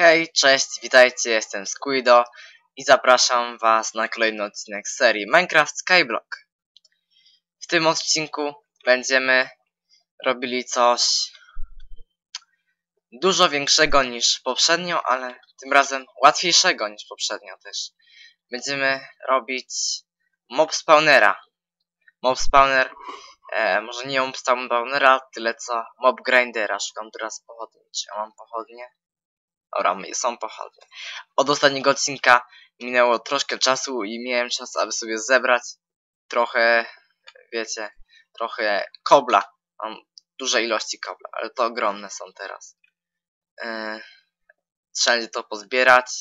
Hej, cześć, witajcie, jestem Squido i zapraszam was na kolejny odcinek serii Minecraft Skyblock. W tym odcinku będziemy robili coś dużo większego niż poprzednio, ale tym razem łatwiejszego niż poprzednio też. Będziemy robić mob spawnera. Mob spawner, e, może nie mob spawnera, tyle co mob grindera. Szukam teraz pochodni, czy ja mam pochodnie? Dobra, są pochodnie. Od ostatniego odcinka minęło troszkę czasu i miałem czas, aby sobie zebrać trochę, wiecie, trochę kobla. Mam duże ilości kobla, ale to ogromne są teraz. Yy, trzeba będzie to pozbierać.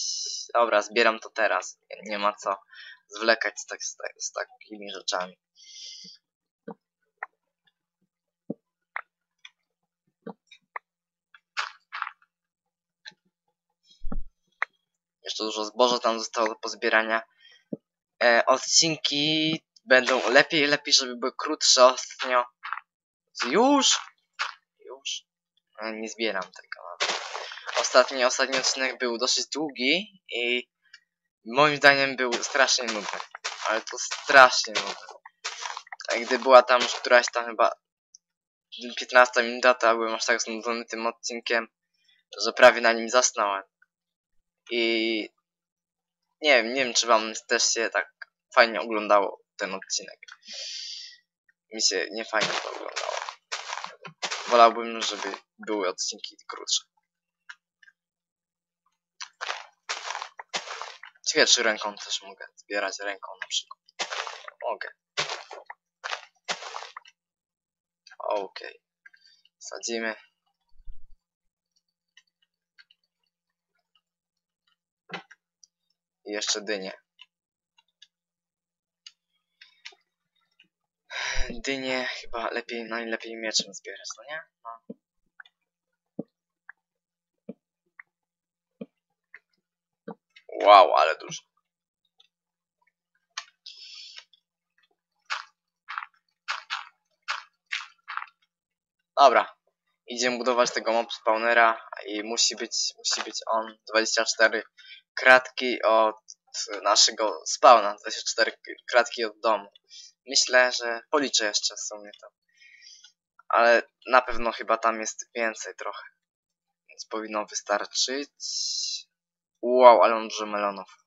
Dobra, zbieram to teraz. Nie ma co zwlekać z, tak, z, tak, z takimi rzeczami. Jeszcze dużo zboża tam zostało do pozbierania. E, odcinki będą lepiej, lepiej, żeby były krótsze ostatnio. Już? Już? E, nie zbieram tego. Ostatni, ostatni odcinek był dosyć długi i moim zdaniem był strasznie nudny. Ale to strasznie nudny. A gdy była tam już któraś tam chyba 15 minuta, byłem aż tak znudzony tym odcinkiem, że prawie na nim zasnąłem. I nie wiem, nie wiem czy wam też się tak fajnie oglądało ten odcinek. Mi się nie fajnie to oglądało. Wolałbym, żeby były odcinki krótsze. Ciekawe, czy ręką też mogę zbierać ręką na przykład. Mogę. Okej. Okay. Sadzimy. I jeszcze dynie. Dynie chyba lepiej, najlepiej mieczem zbierać, no nie? No. Wow, ale dużo. Dobra. Idziemy budować tego mob spawnera i musi być, musi być on 24 kratki od naszego spawna, 24 kratki od domu. Myślę, że policzę jeszcze w sumie to. Ale na pewno chyba tam jest więcej trochę. Więc powinno wystarczyć. Wow, ale mam dużo melonów.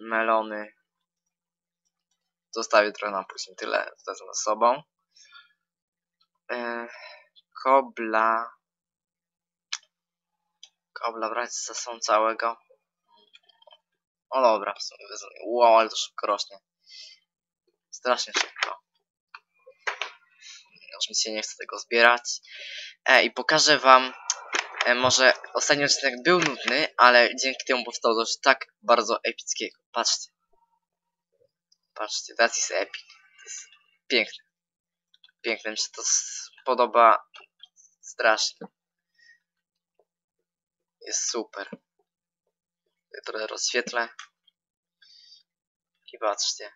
Melony. Zostawię trochę na później. Tyle wezmę ze sobą. Yy, kobla. Kobla brać ze sobą całego. O dobra, w sumie wezmę. Wow, ale to szybko rośnie. Strasznie szybko. Już mi się nie chce tego zbierać. E, I pokażę wam, e, może ostatni odcinek był nudny, ale dzięki temu powstało coś tak bardzo epickiego. Patrzcie. Patrzcie, that is epic. To jest piękne. Piękne, mi się to podoba strasznie. Jest super. Trochę rozświetlę. I patrzcie.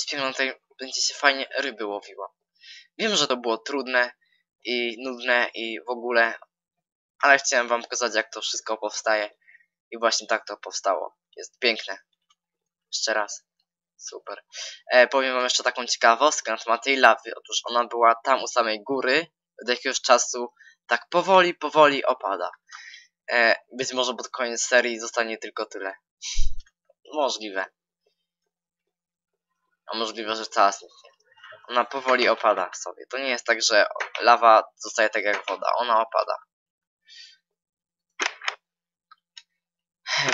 Śpiewam tutaj będzie się fajnie ryby łowiła. Wiem, że to było trudne i nudne i w ogóle, ale chciałem wam pokazać jak to wszystko powstaje. I właśnie tak to powstało. Jest piękne. Jeszcze raz. Super. E, powiem wam jeszcze taką ciekawostkę na temat tej lawy. Otóż ona była tam u samej góry. Od jakiegoś czasu tak powoli, powoli opada. E, być może pod koniec serii zostanie tylko tyle. Możliwe. A możliwe, że cała zniknie. Ona powoli opada sobie. To nie jest tak, że lawa zostaje tak jak woda. Ona opada.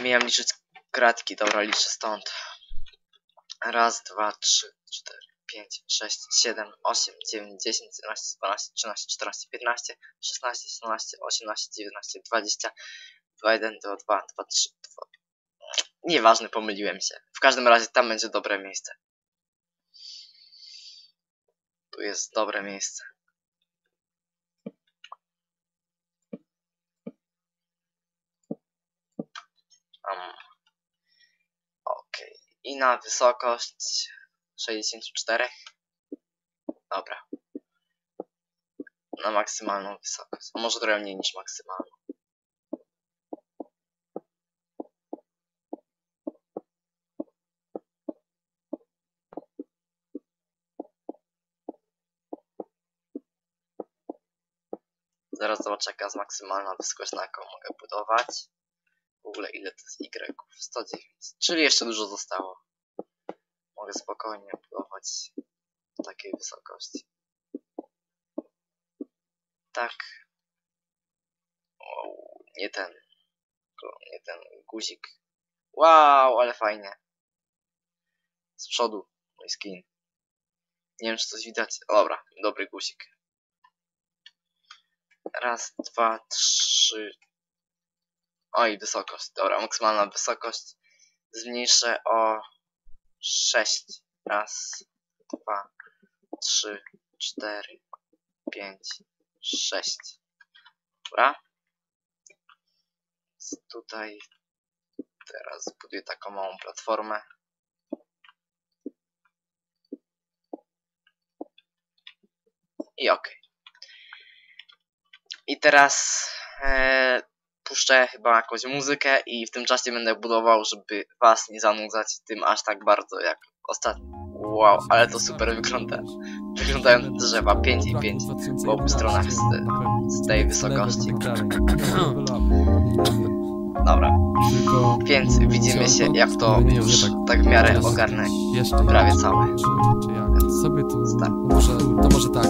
Miałem liczyć kratki. Dobra, liczę stąd. Raz, dwa, trzy, cztery, pięć, sześć, siedem, osiem, dziewięć, dziesięć, jedenaście, dwanaście, trzynaście, czternaście, piętnaście, szesnaście, siedemnaście, osiemnaście, dziewiętnaście, dwadzieścia, dwa, jeden, dwa, dwa, dwa, trzy, dwa. Nieważne, pomyliłem się. W każdym razie tam będzie dobre miejsce. Tu jest dobre miejsce. Um, ok. I na wysokość 64. Dobra. Na maksymalną wysokość. A może trochę mniej niż maksymalną. Zaraz zobaczę jaka jest maksymalna wysokość, na jaką mogę budować. W ogóle ile to jest Y? 109. Czyli jeszcze dużo zostało. Mogę spokojnie budować w takiej wysokości. Tak. Wow, nie ten. Nie ten guzik. Wow, ale fajnie. Z przodu mój skin. Nie wiem czy coś widać. Dobra, dobry guzik. Raz, dwa, trzy. Oj, wysokość. Dobra, maksymalna wysokość. Zmniejszę o 6. Raz, dwa, trzy, cztery, pięć, sześć. Dobra. Tutaj teraz zbuduję taką małą platformę. I ok. I teraz e, puszczę chyba jakąś muzykę i w tym czasie będę budował, żeby was nie zanudzać tym aż tak bardzo jak ostatnio. Wow, ale to super wygląda. Wyglądają te drzewa 5 i 5 po obu stronach z, z tej wysokości. Dobra, więc widzimy się jak to już tak w miarę ogarnę Jeszcze prawie całe. Sobie tu Tak. może, to może tak.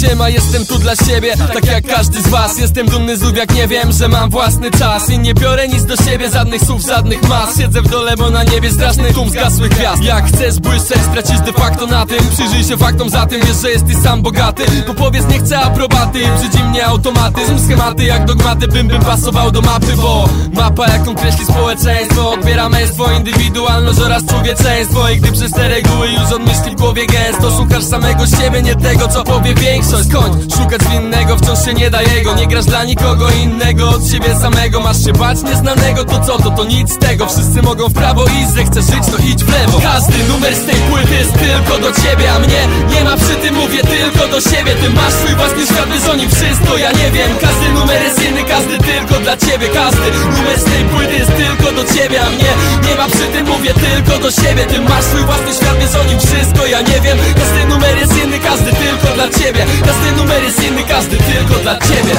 Siema, jestem tu dla siebie, tak jak każdy z was. Jestem dumny z jak nie wiem, że mam własny czas. I nie biorę nic do siebie, żadnych słów, żadnych mas. Siedzę w dole, bo na niebie straszny tłum zgasłych gwiazd. Jak chcesz błyszczeć, stracisz de facto na tym. Przyjrzyj się faktom za tym, wiesz, że jesteś sam bogaty. Bo powiedz, nie chcę aprobaty, brzydzi mnie automatyzm Schematy jak dogmaty, bym bym pasował do mapy Bo mapa, jaką kreśli społeczeństwo Odbiera męstwo, indywidualność oraz człowieczeństwo. I gdy przez te reguły już odmyśli w głowie gęsto Szukasz samego siebie, nie tego, co powie większość. Skończ szukać winnego, wciąż się nie da jego. Nie grasz dla nikogo innego, od siebie samego. Masz się bać nieznanego, to co to, to nic z tego. Wszyscy mogą w prawo iść, że chcesz żyć, to idź w lewo. Każdy numer z tej płyty jest tylko do ciebie A mnie nie ma. Przy tym, mówię tylko do siebie. Ty masz swój własny świat, wiesz o nim wszystko, ja nie wiem Każdy numer jest inny, każdy tylko dla ciebie. Każdy numer z tej płyty jest tylko do ciebie A mnie nie ma. Przy tym, mówię tylko do siebie. Ty masz swój własny świat, wiesz o nim wszystko, ja nie wiem. Każdy numer jest inny, każdy tylko dla ciebie. Każdy numer jest inny, każdy tylko dla ciebie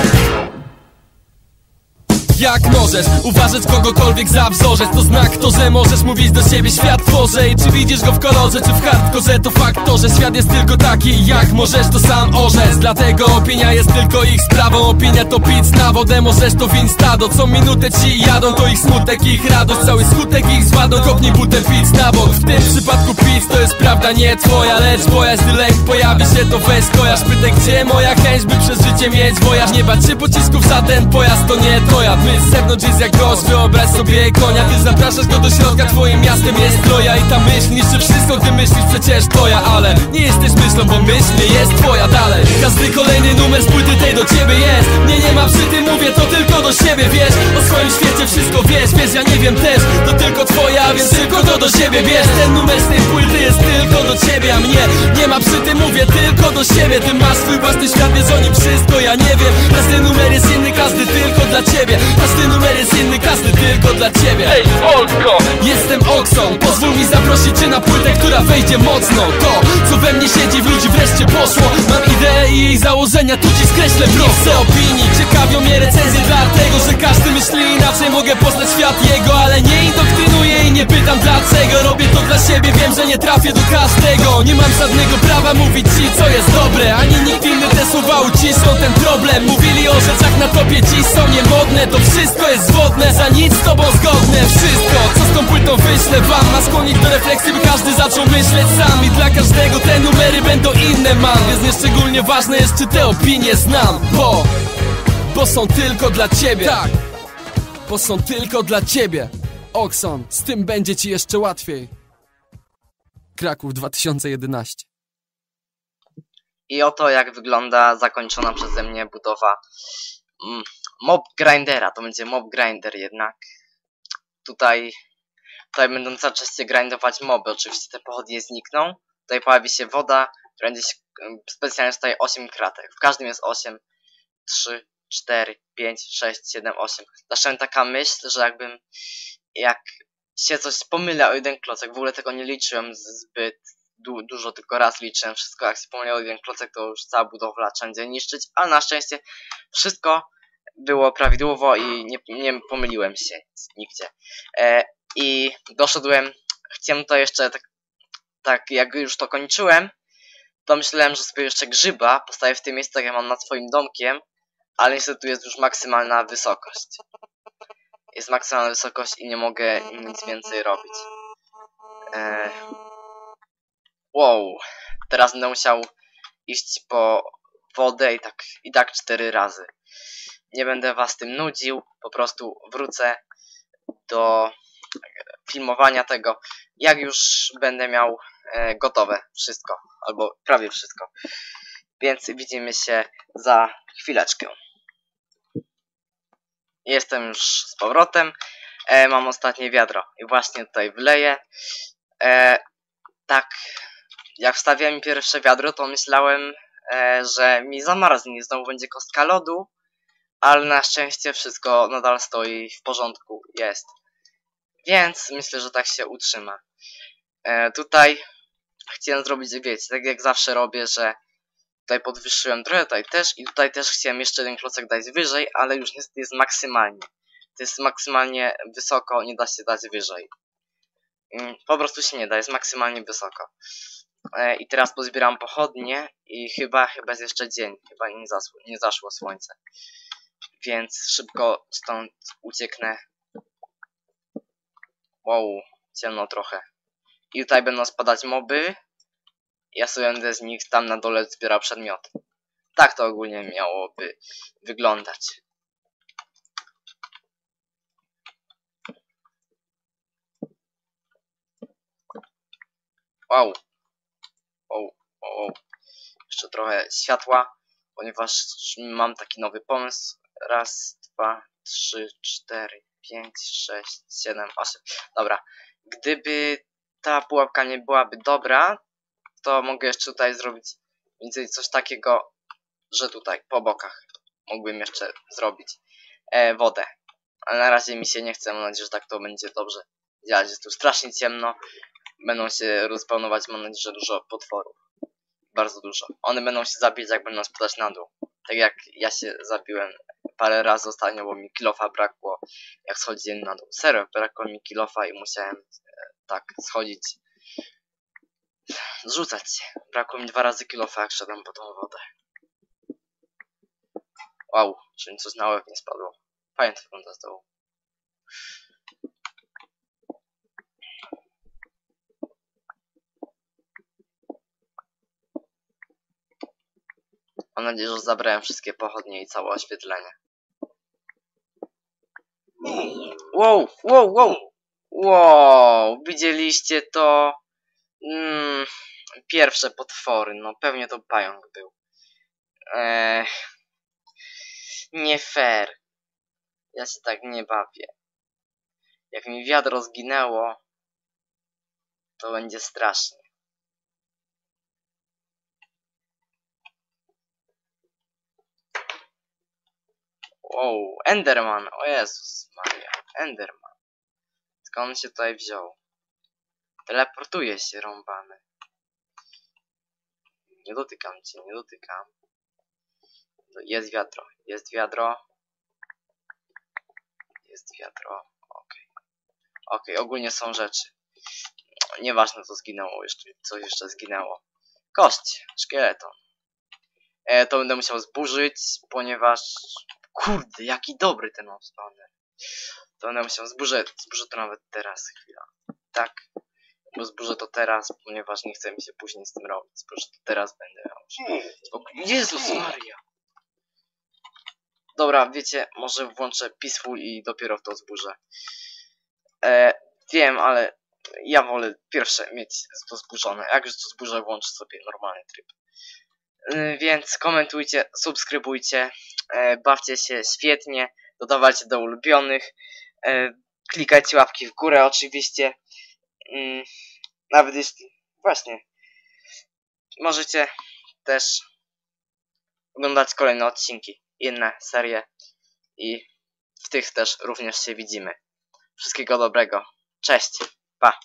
jak możesz uważać kogokolwiek za wzorzec? To znak to, że możesz mówić do siebie świat tworzę I czy widzisz go w kolorze, czy w hardkorze? To fakt to, że świat jest tylko taki Jak możesz to sam orzec Dlatego opinia jest tylko ich sprawą. Opinia to pic na wodę, możesz to win stado. Co minutę ci jadą, to ich smutek, ich radość. Cały skutek ich zładą, kopnij butem pic na bok. W tym przypadku pic to jest prawda nie twoja Lecz bojaźń, gdy lęk pojawi się to weź kojarz gdzie moja chęć, by przez życie mieć wojaż? Nie bać się pocisków za ten pojazd, to nie twoja zewnątrz jest jak gość, wyobraź sobie konia. Ty zapraszasz go do środka, twoim miastem jest troja. I ta myśl niszczy wszystko, gdy myślisz przecież twoja Ale nie jesteś myślą, bo myśl nie jest twoja dalej. Każdy kolejny numer z płyty tej do ciebie jest. Mnie nie ma przy tym, mówię to tylko do siebie, wiesz. O swoim świecie wszystko wiesz, wiesz, ja nie wiem też. To tylko twoja, więc tylko to do siebie bierz. Ten numer z tej płyty jest tylko do ciebie, a mnie nie ma przy tym, mówię tylko do siebie. Ty masz swój własny świat, wiesz o nim wszystko, ja nie wiem. Każdy numer jest inny, każdy dla ciebie. Każdy numer jest inny, każdy tylko dla ciebie. Hej, Polsko! Jestem Oxon, pozwól mi zaprosić cię na płytę, która wejdzie mocno. To, co we mnie siedzi, w ludzi wreszcie poszło. Mam ideę i jej założenia, tu ci skreślę prosto opinii, ciekawią mnie recenzje dlatego, że każdy myśli inaczej. Mogę poznać świat jego, ale nie indoktrynuję i nie pytam dlaczego Dla siebie, wiem, że nie trafię do każdego. Nie mam żadnego prawa mówić ci, co jest dobre. Ani nikt inny te słowa uciszą ten problem. Mówili o rzeczach na topie, dziś są niemodne. To wszystko jest zwodne, za nic z tobą zgodne. Wszystko, co z tą płytą wyślę wam. Ma skłonić do refleksji, by każdy zaczął myśleć sam. I dla każdego te numery będą inne mam. Więc nieszczególnie ważne jest, czy te opinie znam. Bo, bo są tylko dla ciebie. Tak, bo są tylko dla ciebie. Oxon, z tym będzie ci jeszcze łatwiej Kraków 2011 I oto jak wygląda zakończona przeze mnie budowa mm, mob grindera. To będzie mob grinder jednak. Tutaj, tutaj będą cały czas się grindować moby. Oczywiście te pochodnie znikną. Tutaj pojawi się woda, będzie się, em, specjalnie tutaj 8 kratek. W każdym jest 8, 3, 4, 5, 6, 7, 8. Zawsze taka myśl, że jakbym jak się coś pomylę o jeden klocek, w ogóle tego nie liczyłem zbyt du dużo, tylko raz liczyłem wszystko. Jak się pomylił jeden klocek, to już cała budowla wszędzie niszczyć, ale na szczęście wszystko było prawidłowo i nie, nie pomyliłem się nigdzie. E, I doszedłem, chciałem to jeszcze tak, tak jak już to kończyłem, to myślałem, że sobie jeszcze grzyba postawię w tym miejscu, tak jak mam nad swoim domkiem, ale niestety tu jest już maksymalna wysokość. Jest maksymalna wysokość i nie mogę nic więcej robić. E... Wow, teraz będę musiał iść po wodę i tak, i tak cztery razy. Nie będę was tym nudził, po prostu wrócę do filmowania tego, jak już będę miał e, gotowe wszystko, albo prawie wszystko. Więc widzimy się za chwileczkę. Jestem już z powrotem. E, mam ostatnie wiadro i właśnie tutaj wleję. E, tak, jak wstawiałem pierwsze wiadro, to myślałem, e, że mi zamarznie, znowu będzie kostka lodu, ale na szczęście wszystko nadal stoi w porządku, jest. Więc myślę, że tak się utrzyma. E, tutaj chciałem zrobić, wiecie, tak jak zawsze robię, że tutaj podwyższyłem trochę, tutaj też i tutaj też chciałem jeszcze jeden klocek dać wyżej, ale już niestety jest maksymalnie. To jest maksymalnie wysoko, nie da się dać wyżej. Mm, po prostu się nie da, jest maksymalnie wysoko. E, I teraz pozbieram pochodnie i chyba, chyba jest jeszcze dzień, chyba nie, zasło, nie zaszło słońce. Więc szybko stąd ucieknę. Wow, ciemno trochę. I tutaj będą spadać moby. Ja sobie będę z nich tam na dole zbierał przedmioty. Tak to ogólnie miałoby wyglądać. Wow. Wow, wow. Jeszcze trochę światła, ponieważ mam taki nowy pomysł. Raz, dwa, trzy, cztery, pięć, sześć, siedem, osiem. Dobra. Gdyby ta pułapka nie byłaby dobra, to mogę jeszcze tutaj zrobić więcej coś takiego, że tutaj po bokach mógłbym jeszcze zrobić e, wodę. Ale na razie mi się nie chce, mam nadzieję, że tak to będzie dobrze działać. Jest tu strasznie ciemno, będą się rozpełnować, mam nadzieję, że dużo potworów. Bardzo dużo. One będą się zabijać, jak będą spadać na dół. Tak jak ja się zabiłem parę razy ostatnio, bo mi kilofa brakło, jak schodziłem na dół. Serio, brakło mi kilofa i musiałem e, tak schodzić. Zrzucać się. Brakło mi dwa razy kilofa, jak szedłem po tą wodę. Wow, czyli coś na nie spadło. Fajnie to wygląda z dołu. Mam nadzieję, że zabrałem wszystkie pochodnie i całe oświetlenie. Wow, wow, wow! Wow, widzieliście to? Mm, pierwsze potwory, no pewnie to pająk był. Eee, nie fair. Ja się tak nie bawię. Jak mi wiadro zginęło, to będzie strasznie. Wow, Enderman, o Jezus Maria, Enderman. Skąd on się tutaj wziął? Teleportuje się, rąbany. Nie dotykam cię, nie dotykam. Jest wiadro, jest wiadro. Jest wiadro, okej. Okay. Okej, okay, ogólnie są rzeczy. Nieważne co zginęło, jeszcze, co jeszcze zginęło. Kość, szkieleton. E, to będę musiał zburzyć, ponieważ Kurde, jaki dobry ten spawner. To będę musiał zburzę, zburzę to nawet teraz, chwila. Tak, bo zburzę to teraz, ponieważ nie chcę mi się później z tym robić. Zburzę to teraz będę miał. Jezus Maria. Dobra, wiecie, może włączę Peaceful i dopiero w to zburzę. E, wiem, ale ja wolę pierwsze mieć to zburzone. Jak już to zburzę, włączę sobie normalny tryb. Y, więc komentujcie, subskrybujcie, e, bawcie się świetnie, dodawajcie do ulubionych, e, klikajcie łapki w górę oczywiście, mm, nawet jeśli, właśnie, możecie też oglądać kolejne odcinki, inne serie i w tych też również się widzimy. Wszystkiego dobrego, cześć, pa!